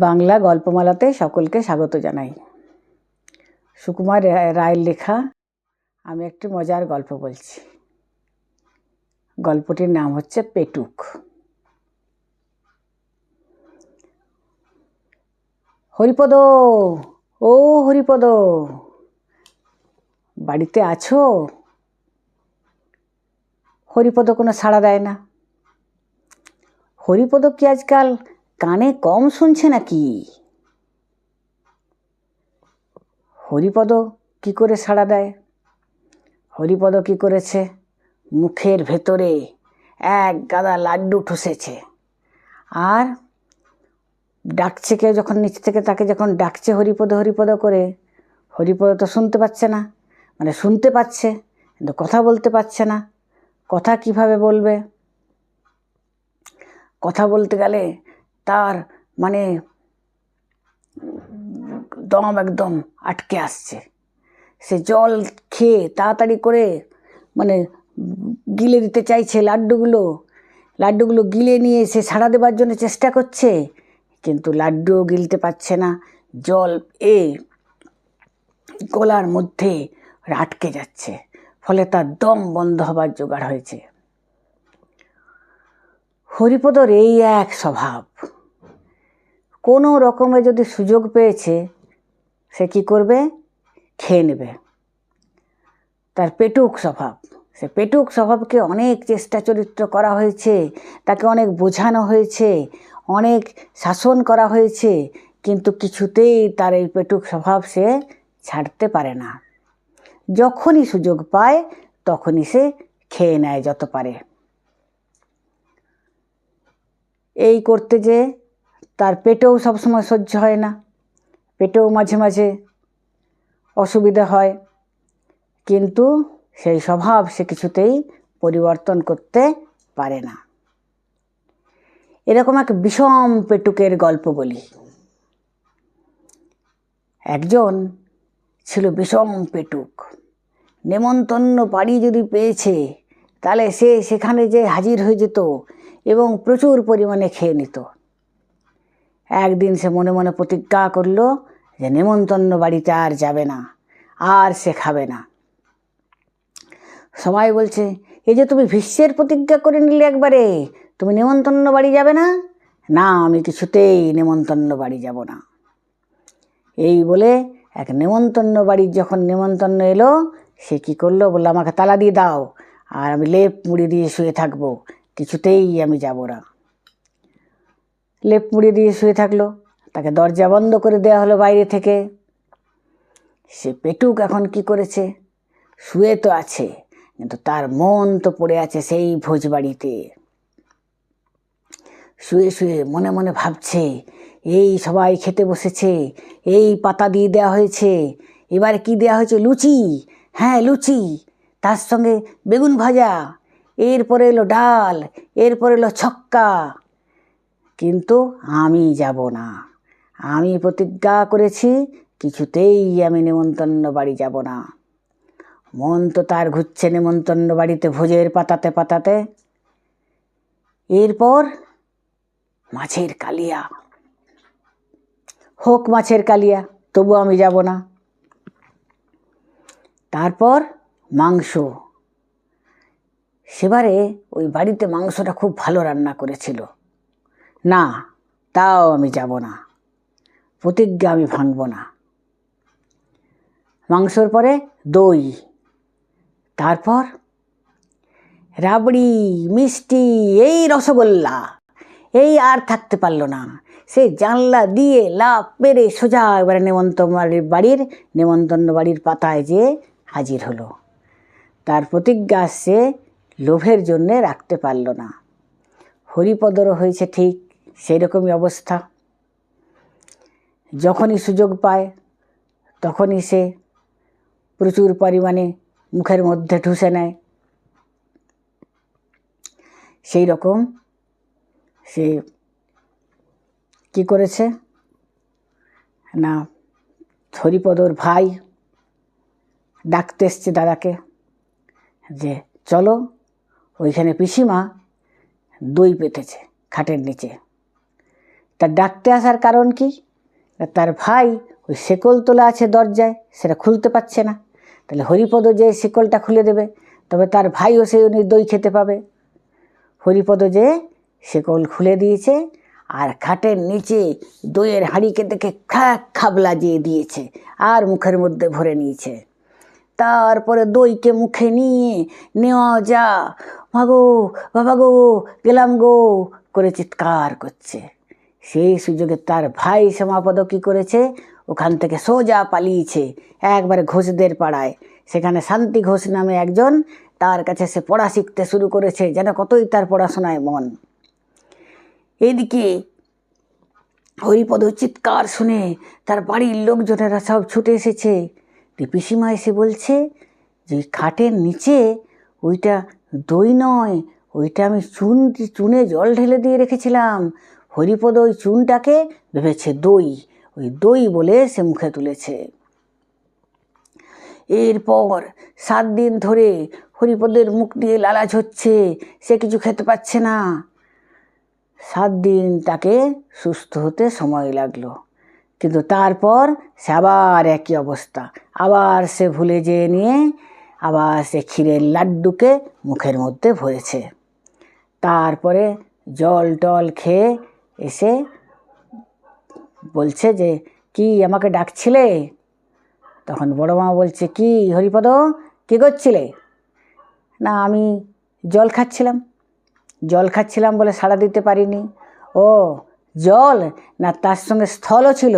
বাংলা গল্পমালাতে সকলকে স্বাগত জানাই। সুকুমার রায়ের লেখা, আমি একটি মজার গল্প বলছি। গল্পটির নাম হচ্ছে পেটুক। হরিপদ, ও হরিপদ, বাড়িতে আছো? হরিপদ কোনো সাড়া দেয় না। হরিপদ কি আজকাল কানে কম শুনছে নাকি? হরিপদ কি করে সাড়া দেয়? হরিপদ কি করেছে? মুখের ভেতরে এক গাদা লাড্ডু ঠুসেছে। আর ডাকছে কেউ যখন নিচ থেকে, তাকে যখন ডাকছে হরিপদ হরিপদ করে, হরিপদ তো শুনতে পাচ্ছে না। মানে শুনতে পাচ্ছে, কিন্তু কথা বলতে পারছে না। কথা কীভাবে বলবে? কথা বলতে গেলে তার মানে দম একদম আটকে আসছে। সে জল খেয়ে তাড়াতাড়ি করে মানে গিলে দিতে চাইছে লাড্ডুগুলো। লাড্ডুগুলো গিলে নিয়ে সে সাড়া দেবার জন্য চেষ্টা করছে, কিন্তু লাড্ডুও গিলতে পারছে না। জল এ গলার মধ্যে আটকে যাচ্ছে, ফলে তার দম বন্ধ হবার জোগাড় হয়েছে। হরিপদর এই এক স্বভাব কোনো রকমে যদি সুযোগ পেয়েছে, সে কি করবে? খেয়ে নেবে। তার পেটুক স্বভাব। সে পেটুক স্বভাবকে অনেক চেষ্টা চরিত্র করা হয়েছে, তাকে অনেক বোঝানো হয়েছে, অনেক শাসন করা হয়েছে, কিন্তু কিছুতেই তার এই পেটুক স্বভাব সে ছাড়তে পারে না। যখনই সুযোগ পায়, তখনই সে খেয়ে নেয় যত পারে। এই করতে যে তার পেটেও সবসময় সহ্য হয় না। পেটেও মাঝে মাঝে অসুবিধা হয়। কিন্তু সেই স্বভাব সে কিছুতেই পরিবর্তন করতে পারে না। এরকম এক বিষম পেটুকের গল্প বলি। একজন ছিল বিষম পেটুক। নেমন্তন্ন বাড়ি যদি পেয়েছে, তাহলে সে সেখানে যে হাজির হয়ে যেত এবং প্রচুর পরিমাণে খেয়ে নিত। একদিন সে মনে মনে প্রতিজ্ঞা করল যে নেমন্তন্ন বাড়িতে আর যাবে না, আর সে খাবে না। সবাই বলছে, এই যে তুমি ভীষ্মের প্রতিজ্ঞা করে নিলে একবারে, তুমি নেমন্তন্ন বাড়ি যাবে না? না, আমি কিছুতেই নেমন্তন্ন বাড়ি যাব না। এই বলে এক নেমন্তন্ন বাড়ির যখন নেমন্তন্ন এলো, সে কি করল? বলল, আমাকে তালা দিয়ে দাও, আর আমি লেপ মুড়ি দিয়ে শুয়ে থাকব, কিছুতেই আমি যাব না। লেপ মুড়ি দিয়ে শুয়ে থাকল। তাকে দরজা বন্ধ করে দেওয়া হলো বাইরে থেকে। সে পেটুক এখন কি করেছে? শুয়ে তো আছে, কিন্তু তার মন তো পড়ে আছে সেই ভোজবাড়িতে। শুয়ে শুয়ে মনে মনে ভাবছে, এই সবাই খেতে বসেছে, এই পাতা দিয়ে দেওয়া হয়েছে, এবার কি দেওয়া হয়েছে? লুচি। হ্যাঁ লুচি। তার সঙ্গে বেগুন ভাজা। এরপরে এলো ডাল, এরপরে এলো ছক্কা। কিন্তু আমি যাব না। আমি প্রতিজ্ঞা করেছি, কিছুতেই আমি নেমন্তন্ন বাড়ি যাব না। মন তো তার ঘুরছে নেমন্তন্ন বাড়িতে ভোজের পাতাতে পাতাতে। এরপর মাছের কালিয়া। হোক মাছের কালিয়া তবু আমি যাব না। তারপর মাংস। সেবারে ওই বাড়িতে মাংসটা খুব ভালো রান্না করেছিল। না, তাও আমি যাব না। প্রতিজ্ঞা আমি ভাঙব না। মাংসর পরে দই, তারপর রাবড়ি, মিষ্টি, এই রসগোল্লা, এই আর থাকতে পারল না। সে জানলা দিয়ে লাভ পেরে সোজা এবারে নেমন্তন্ন বাড়ির বাড়ির নেমন্তন্ন বাড়ির পাতায় যে হাজির হলো। তার প্রতিজ্ঞা সে লোভের জন্যে রাখতে পারল না। হরিপদরও হয়েছে ঠিক। সেই রকমই অবস্থা। যখনই সুযোগ পায়, তখনই সে প্রচুর পরিমাণে মুখের মধ্যে ঠুসে নেয়। সেই রকম সে কি করেছে? না, হরিপদর ভাই ডাকতে এসছে দাদাকে যে, চলো, ওইখানে পিসিমা দই পেতেছে খাটের নিচে। তার ডাকতে আসার কারণ কি? তার ভাই ওই শেকল তোলা আছে দরজায়, সেটা খুলতে পারছে না। তাহলে হরিপদ যে শিকলটা খুলে দেবে, তবে তার ভাইও সেই উনি দই খেতে পাবে। হরিপদ যে শিকল খুলে দিয়েছে আর খাটের নিচে দইয়ের হাঁড়িকে দেখে খাক খাবলা দিয়ে দিয়েছে আর মুখের মধ্যে ভরে নিয়েছে। তারপরে দইকে মুখে নিয়ে নেওয়া যা মাগো বাবা গো, গেলাম গো করে চিৎকার করছে। সেই সুযোগে তার ভাই সমাপদ কী করেছে? ওখান থেকে সোজা পালিয়েছে, একবারে ঘোষদের পাড়ায়। সেখানে শান্তি ঘোষ নামে একজন, তার কাছে সে পড়া শিখতে শুরু করেছে, যেন কতই তার পড়াশোনায় মন। এদিকে হরিপদ চিৎকার শুনে তার বাড়ির লোকজনেরা সব ছুটে এসেছে। পিসিমা এসে বলছে যে খাটের নিচে ওইটা দই নয়, ওইটা আমি চুন, চুনে জল ঢেলে দিয়ে রেখেছিলাম। হরিপদ ওই চুনটাকে ভেবেছে দই, ওই দই বলে সে মুখে তুলেছে। এরপর সাত দিন ধরে হরিপদের মুখ দিয়ে লালাজ হচ্ছে, সে কিছু খেতে পাচ্ছে না। সাত দিন তাকে সুস্থ হতে সময় লাগল, কিন্তু তারপর সে আবার একই অবস্থা। আবার সে ভুলে যেয়ে নিয়ে আবার সে ক্ষীরের লাড্ডুকে মুখের মধ্যে ভরেছে। তারপরে জল টল খেয়ে এসে বলছে যে, কি আমাকে ডাকছিলে? তখন বড় মা বলছে, কি হরিপদ, কী করছিলে? না, আমি জল খাচ্ছিলাম। জল খাচ্ছিলাম বলে সাড়া দিতে পারিনি। ও, জল? না, তার সঙ্গে স্থলও ছিল।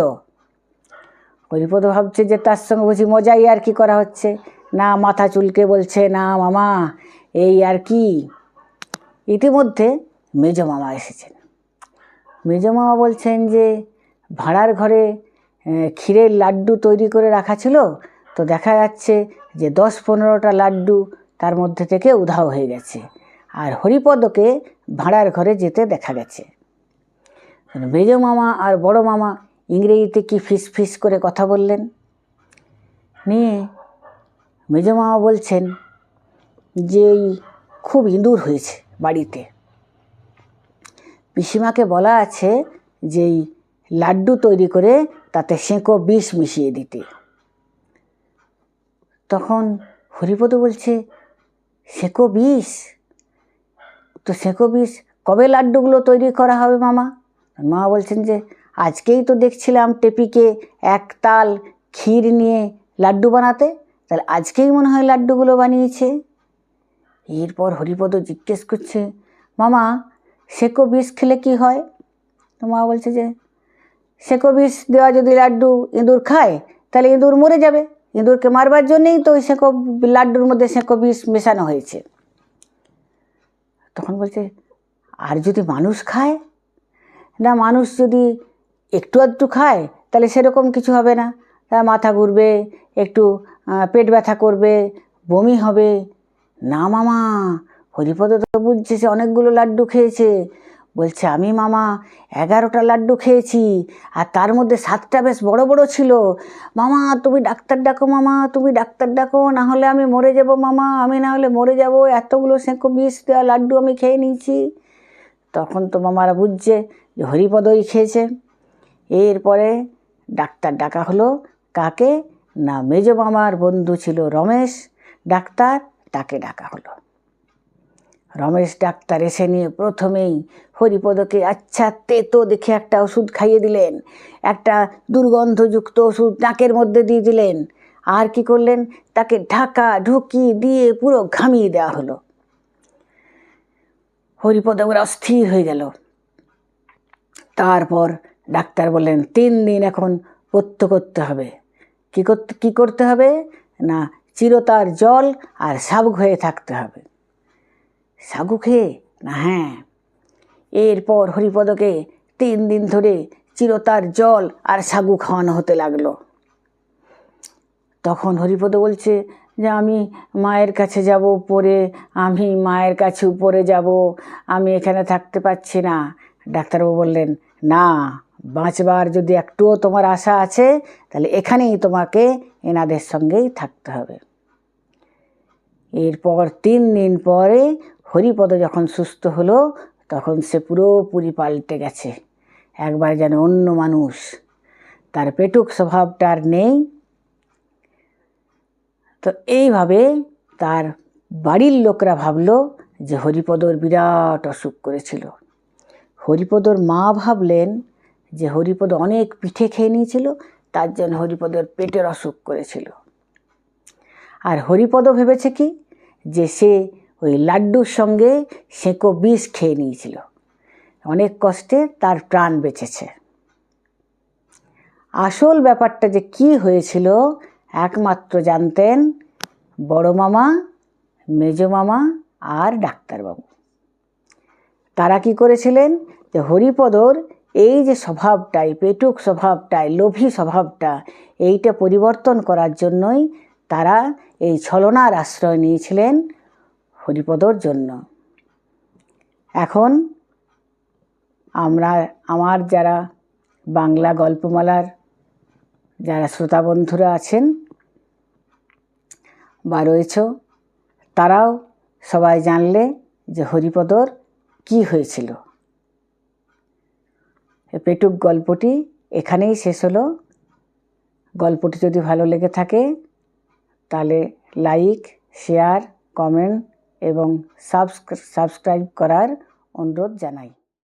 হরিপদ ভাবছে যে, তার সঙ্গে বুঝি মজাই আর কি করা হচ্ছে? না, মাথা চুলকে বলছে, না মামা, এই আর কি। ইতিমধ্যে মেজ মামা এসেছেন। মেজ মামা বলছেন যে ভাড়ার ঘরে ক্ষীরের লাড্ডু তৈরি করে রাখা ছিল, তো দেখা যাচ্ছে যে দশ পনেরোটা লাড্ডু তার মধ্যে থেকে উধাও হয়ে গেছে। আর হরিপদকে ভাড়ার ঘরে যেতে দেখা গেছে। মেজ মামা আর বড় মামা ইংরেজিতে কি ফিস ফিস করে কথা বললেন? নিয়ে মেজ মামা বলছেন যে খুব ইঁদুর হয়েছে বাড়িতে। পিসিমাকে বলা আছে যে এই লাড্ডু তৈরি করে তাতে সেঁকো বিষ মিশিয়ে দিতে। তখন হরিপদ বলছে, সেঁকো বিষ? তো সেঁকো বিষ কবে লাড্ডুগুলো তৈরি করা হবে মামা? মা বলছেন যে, আজকেই তো দেখছিলাম টেপিকে এক তাল ক্ষীর নিয়ে লাড্ডু বানাতে। তাহলে আজকেই মনে হয় লাড্ডুগুলো বানিয়েছে। এরপর হরিপদ জিজ্ঞেস করছে, মামা সেকো বিষ খেলে কি হয়? তো মা বলছে যে, সেকো বিষ দেওয়া যদি লাড্ডু ইঁদুর খায়, তাহলে ইঁদুর মরে যাবে। ইঁদুরকে মারবার জন্যেই তো ওই সেঁকো লাড্ডুর মধ্যে সেঁকো বিষ মেশানো হয়েছে। তখন বলছে, আর যদি মানুষ খায়? না, মানুষ যদি একটু আধটু খায়, তাহলে সেরকম কিছু হবে না। তার মাথা ঘুরবে, একটু পেট ব্যথা করবে, বমি হবে। না মামা হরিপদ তো বুঝছে সে অনেকগুলো লাড্ডু খেয়েছে। বলছে, আমি মামা, এগারোটা লাড্ডু খেয়েছি, আর তার মধ্যে সাতটা বেশ বড় বড় ছিল। মামা, তুমি ডাক্তার ডাকো মামা, তুমি ডাক্তার ডাকো, না হলে আমি মরে যাব মামা, আমি না হলে মরে যাব, এতগুলো সেঁকো বিষ দেওয়া লাড্ডু আমি খেয়ে নিয়েছি। তখন তো মামারা বুঝছে যে হরিপদই খেয়েছে। এরপরে ডাক্তার ডাকা হলো, কাকে? না, মেজ মামার বন্ধু ছিল রমেশ, ডাক্তার তাকে ডাকা হলো। রমেশ ডাক্তার এসে নিয়ে প্রথমেই হরিপদকে আচ্ছা তেতো দেখে একটা ওষুধ খাইয়ে দিলেন। একটা দুর্গন্ধযুক্ত ওষুধ নাকের মধ্যে দিয়ে দিলেন। আর কি করলেন? তাকে ঢাকা ঢুকি দিয়ে পুরো ঘামিয়ে দেওয়া হলো। হরিপদ ওরা অস্থির হয়ে গেল। তারপর ডাক্তার বললেন, তিন দিন এখন পথ্য করতে হবে। কী করতে কী করতে হবে? না, চিরতার জল আর সাবুক হয়ে থাকতে হবে। সাগু খেয়ে না হ্যাঁ। এরপর হরিপদকে তিন দিন ধরে চিরতার জল আর সাগু খাওয়ানো হতে লাগল। তখন হরিপদ বলছে যে, আমি মায়ের কাছে যাব পরে আমি মায়ের কাছে উপরে যাব, আমি এখানে থাকতে পারছি না। ডাক্তারবাবু বললেন, না, বাঁচবার যদি একটুও তোমার আশা আছে, তাহলে এখানেই তোমাকে এনাদের সঙ্গেই থাকতে হবে। এরপর তিন দিন পরে হরিপদ যখন সুস্থ হলো, তখন সে পুরোপুরি পাল্টে গেছে। একবার যেন অন্য মানুষ, তার পেটুক স্বভাবটা আর নেই। তো এইভাবে তার বাড়ির লোকরা ভাবলো যে হরিপদর বিরাট অসুখ করেছিল। হরিপদর মা ভাবলেন যে হরিপদ অনেক পিঠে খেয়ে নিয়েছিল, তার জন্য হরিপদর পেটের অসুখ করেছিল। আর হরিপদ ভেবেছে কি? যে সে ওই লাড্ডুর সঙ্গে সেঁকো বিষ খেয়ে নিয়েছিল। অনেক কষ্টে তার প্রাণ বেঁচেছে। আসল ব্যাপারটা যে কি হয়েছিল একমাত্র জানতেন বড় মামা, মেজ মামা আর ডাক্তারবাবু। তারা কি করেছিলেন যে হরিপদর এই যে স্বভাবটাই, পেটুক স্বভাবটাই, লোভী স্বভাবটা, এইটা পরিবর্তন করার জন্যই তারা এই ছলনার আশ্রয় নিয়েছিলেন হরিপদর জন্য। এখন আমরা, আমার যারা বাংলা গল্পমালার যারা শ্রোতা বন্ধুরা আছেন বা রয়েছ, তারাও সবাই জানলে যে হরিপদর কি হয়েছিল। পেটুক গল্পটি এখানেই শেষ হলো। গল্পটি যদি ভালো লেগে থাকে, তাহলে লাইক, শেয়ার, কমেন্ট এবং সাবস্ক্রাইব করার অনুরোধ জানাই